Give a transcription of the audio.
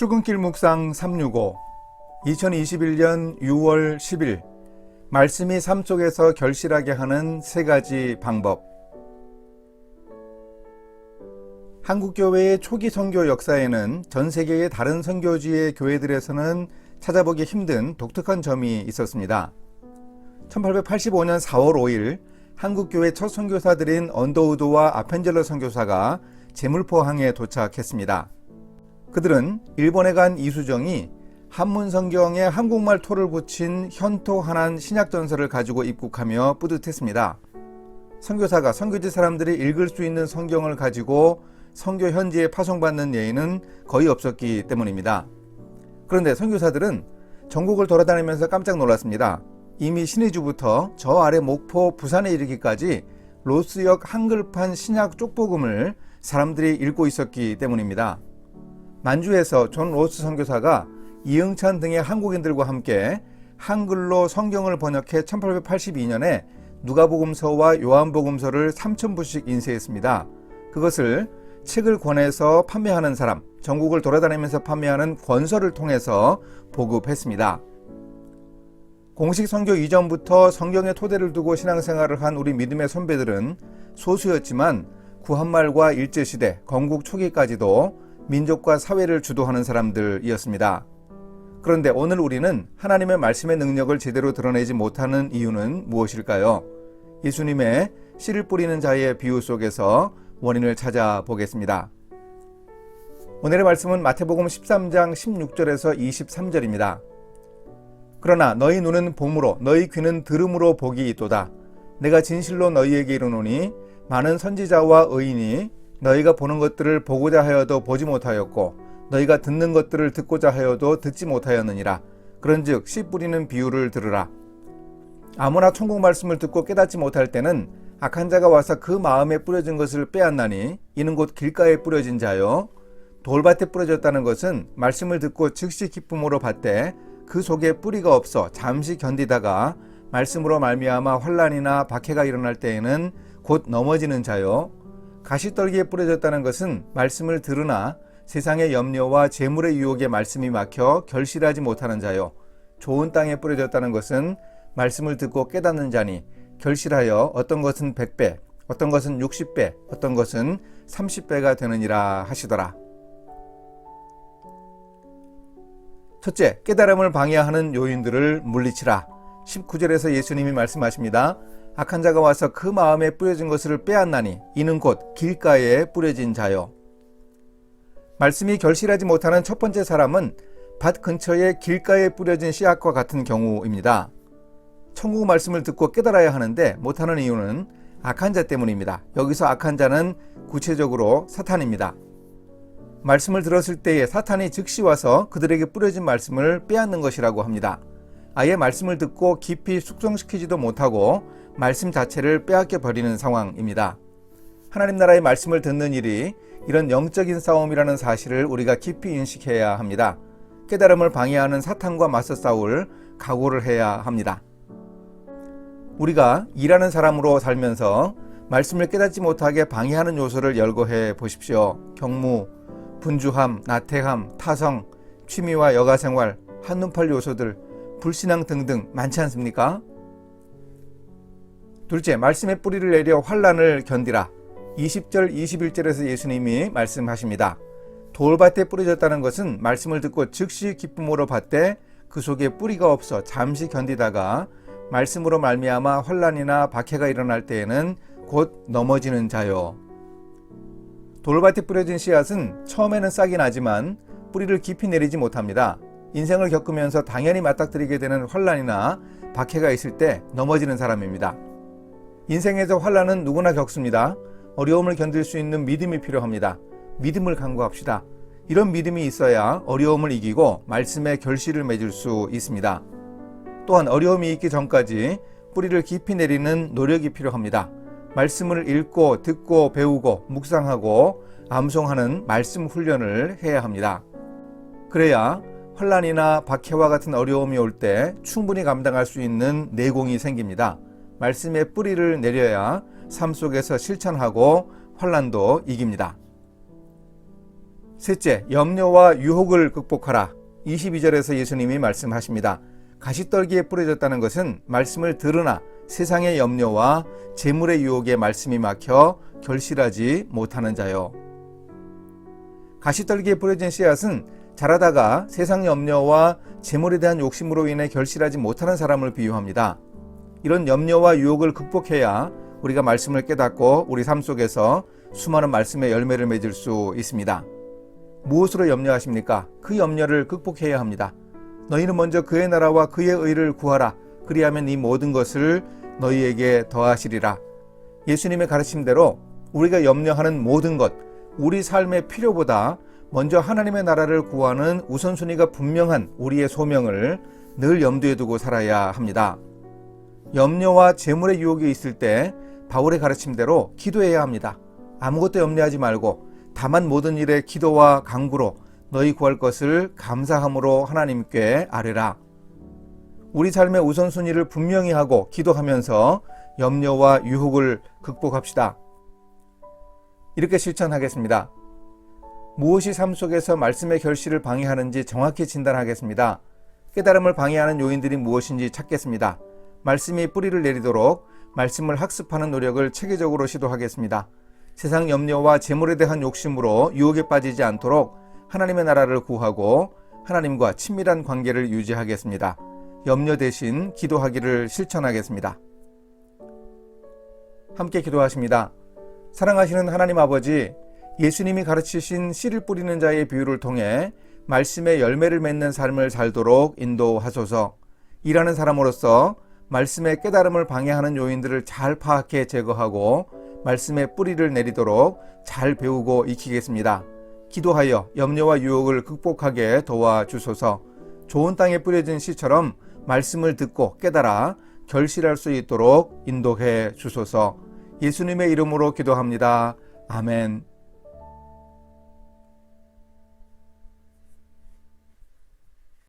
출근길 묵상 365 2021년 6월 10일 말씀이 삶 속에서 결실하게 하는 세 가지 방법 한국교회의 초기 선교 역사에는 전 세계의 다른 선교지의 교회들에서는 찾아보기 힘든 독특한 점이 있었습니다. 1885년 4월 5일 한국교회 첫 선교사들인 언더우드와 아펜젤러 선교사가 제물포항에 도착했습니다. 그들은 일본에 간 이수정이 한문 성경에 한국말 토를 붙인 현토 한한 신약 전서를 가지고 입국하며 뿌듯했습니다. 선교사가 선교지 사람들이 읽을 수 있는 성경을 가지고 선교 현지에 파송받는 예의는 거의 없었기 때문입니다. 그런데 선교사들은 전국을 돌아다니면서 깜짝 놀랐습니다. 이미 신의주부터 저 아래 목포, 부산에 이르기까지 로스역 한글판 신약 쪽복음을 사람들이 읽고 있었기 때문입니다. 만주에서 존 로스 선교사가 이응찬 등의 한국인들과 함께 한글로 성경을 번역해 1882년에 누가복음서와 요한복음서를 3,000부씩 인쇄했습니다. 그것을 책을 권해서 판매하는 사람, 전국을 돌아다니면서 판매하는 권서를 통해서 보급했습니다. 공식 선교 이전부터 성경의 토대를 두고 신앙생활을 한 우리 믿음의 선배들은 소수였지만 구한말과 일제시대, 건국 초기까지도 민족과 사회를 주도하는 사람들이었습니다. 그런데 오늘 우리는 하나님의 말씀의 능력을 제대로 드러내지 못하는 이유는 무엇일까요? 예수님의 씨를 뿌리는 자의 비유 속에서 원인을 찾아보겠습니다. 오늘의 말씀은 마태복음 13장 16절에서 23절입니다. 그러나 너희 눈은 봄으로 너희 귀는 들음으로 복이 있도다. 내가 진실로 너희에게 이르노니 많은 선지자와 의인이 너희가 보는 것들을 보고자 하여도 보지 못하였고 너희가 듣는 것들을 듣고자 하여도 듣지 못하였느니라. 그런즉 씨 뿌리는 비유를 들으라. 아무나 천국 말씀을 듣고 깨닫지 못할 때는 악한 자가 와서 그 마음에 뿌려진 것을 빼앗나니 이는 곧 길가에 뿌려진 자요 돌밭에 뿌려졌다는 것은 말씀을 듣고 즉시 기쁨으로 받되 그 속에 뿌리가 없어 잠시 견디다가 말씀으로 말미암아 환란이나 박해가 일어날 때에는 곧 넘어지는 자요 가시떨기에 뿌려졌다는 것은 말씀을 들으나 세상의 염려와 재물의 유혹에 말씀이 막혀 결실하지 못하는 자요 좋은 땅에 뿌려졌다는 것은 말씀을 듣고 깨닫는 자니 결실하여 어떤 것은 100배, 어떤 것은 60배, 어떤 것은 30배가 되느니라 하시더라. 첫째, 깨달음을 방해하는 요인들을 물리치라. 19절에서 예수님이 말씀하십니다. 악한 자가 와서 그 마음에 뿌려진 것을 빼앗나니 이는 곧 길가에 뿌려진 자요. 말씀이 결실하지 못하는 첫 번째 사람은 밭 근처에 길가에 뿌려진 씨앗과 같은 경우입니다. 천국 말씀을 듣고 깨달아야 하는데 못하는 이유는 악한 자 때문입니다. 여기서 악한 자는 구체적으로 사탄입니다. 말씀을 들었을 때에 사탄이 즉시 와서 그들에게 뿌려진 말씀을 빼앗는 것이라고 합니다. 아예 말씀을 듣고 깊이 숙성시키지도 못하고 말씀 자체를 빼앗겨 버리는 상황입니다. 하나님 나라의 말씀을 듣는 일이 이런 영적인 싸움이라는 사실을 우리가 깊이 인식해야 합니다. 깨달음을 방해하는 사탄과 맞서 싸울 각오를 해야 합니다. 우리가 일하는 사람으로 살면서 말씀을 깨닫지 못하게 방해하는 요소를 열거해 보십시오. 경무, 분주함, 나태함, 타성, 취미와 여가 생활, 한눈팔 요소들, 불신앙 등등 많지 않습니까? 둘째, 말씀의 뿌리를 내려 환란을 견디라. 20절, 21절에서 예수님이 말씀하십니다. 돌밭에 뿌려졌다는 것은 말씀을 듣고 즉시 기쁨으로 받되 그 속에 뿌리가 없어 잠시 견디다가 말씀으로 말미암아 환란이나 박해가 일어날 때에는 곧 넘어지는 자요. 돌밭에 뿌려진 씨앗은 처음에는 싹이 나지만 뿌리를 깊이 내리지 못합니다. 인생을 겪으면서 당연히 맞닥뜨리게 되는 환란이나 박해가 있을 때 넘어지는 사람입니다. 인생에서 환란은 누구나 겪습니다. 어려움을 견딜 수 있는 믿음이 필요합니다. 믿음을 강구합시다. 이런 믿음이 있어야 어려움을 이기고 말씀의 결실을 맺을 수 있습니다. 또한 어려움이 있기 전까지 뿌리를 깊이 내리는 노력이 필요합니다. 말씀을 읽고 듣고 배우고 묵상하고 암송하는 말씀 훈련을 해야 합니다. 그래야 환란이나 박해와 같은 어려움이 올 때 충분히 감당할 수 있는 내공이 생깁니다. 말씀의 뿌리를 내려야 삶 속에서 실천하고 환란도 이깁니다. 셋째, 염려와 유혹을 극복하라. 22절에서 예수님이 말씀하십니다. 가시떨기에 뿌려졌다는 것은 말씀을 들으나 세상의 염려와 재물의 유혹에 말씀이 막혀 결실하지 못하는 자요. 가시떨기에 뿌려진 씨앗은 자라다가 세상 염려와 재물에 대한 욕심으로 인해 결실하지 못하는 사람을 비유합니다. 이런 염려와 유혹을 극복해야 우리가 말씀을 깨닫고 우리 삶 속에서 수많은 말씀의 열매를 맺을 수 있습니다. 무엇으로 염려하십니까? 그 염려를 극복해야 합니다. 너희는 먼저 그의 나라와 그의 의를 구하라. 그리하면 이 모든 것을 너희에게 더하시리라. 예수님의 가르침대로 우리가 염려하는 모든 것, 우리 삶의 필요보다 먼저 하나님의 나라를 구하는 우선순위가 분명한 우리의 소명을 늘 염두에 두고 살아야 합니다. 염려와 재물의 유혹이 있을 때 바울의 가르침대로 기도해야 합니다. 아무것도 염려하지 말고 다만 모든 일에 기도와 간구로 너희 구할 것을 감사함으로 하나님께 아뢰라. 우리 삶의 우선순위를 분명히 하고 기도하면서 염려와 유혹을 극복합시다. 이렇게 실천하겠습니다. 무엇이 삶 속에서 말씀의 결실을 방해하는지 정확히 진단하겠습니다. 깨달음을 방해하는 요인들이 무엇인지 찾겠습니다. 말씀이 뿌리를 내리도록 말씀을 학습하는 노력을 체계적으로 시도하겠습니다. 세상 염려와 재물에 대한 욕심으로 유혹에 빠지지 않도록 하나님의 나라를 구하고 하나님과 친밀한 관계를 유지하겠습니다. 염려 대신 기도하기를 실천하겠습니다. 함께 기도하십니다. 사랑하시는 하나님 아버지, 예수님이 가르치신 씨를 뿌리는 자의 비유를 통해 말씀의 열매를 맺는 삶을 살도록 인도하소서. 일하는 사람으로서 말씀의 깨달음을 방해하는 요인들을 잘 파악해 제거하고 말씀의 뿌리를 내리도록 잘 배우고 익히겠습니다. 기도하여 염려와 유혹을 극복하게 도와주소서. 좋은 땅에 뿌려진 씨처럼 말씀을 듣고 깨달아 결실할 수 있도록 인도해 주소서. 예수님의 이름으로 기도합니다. 아멘.